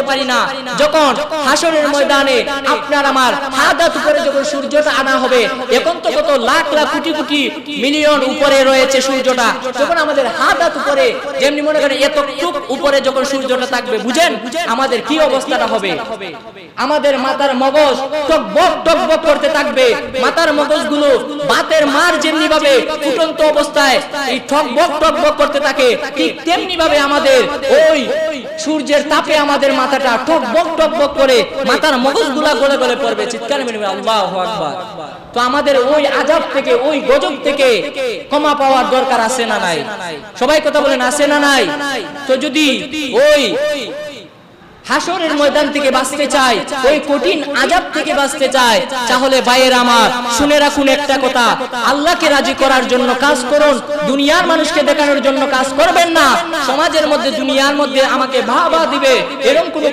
করতে পারি না। যখন হাসরের ময়দানে আপনার আমার হাত উপরে যখন সূর্যটা আনা হবে এখন তো কত লাখ লাখ কোটি কোটি মিলিয়ন উপরে রয়েছে সূর্যটা। যখন আমাদের হাত হাত উপরে যেমনি মনে করেন এত টুক উপরে যখন সূর্যটা থাকবে বুঝেন? আমাদের কি অবস্থাটা হবে? আমাদের মাথার মগজ টকবক টকবক করতে থাকবে। মাথার মগজগুলো বাতের মার যেমনি ভাবে ফুটন্ত অবস্থায় এই ঠকবক টকবক করতে থাকে। ঠিক তেমনি ভাবে আমাদের ওই সূর্যের তাপে আমাদের মাথাটা টক বক টক বক করে মাথার মগজগুলা গলে গলে পড়বে। চিৎকার মেনে আল্লাহু আকবার। তো আমাদের ওই আজাব থেকে, ওই গজব থেকে ক্ষমা পাওয়ার দরকার আছে না নাই? সবাই কথা বলেন, আছে না নাই? তো যদি ওই হাসরের ময়দান থেকে বাঁচতে চাই ওই কঠিন আজাব থেকে বাঁচতে চাই তাহলে ভাইয়ের আমার, শুনে রাখুন একটা কথা। আল্লাহকে রাজি করার জন্য কাজ করুন, দুনিয়ার মানুষকে দেখানোর জন্য কাজ করবেন না। সমাজের মধ্যে, দুনিয়ার মধ্যে আমাকে ভাবা দিবে, এরকম কোনো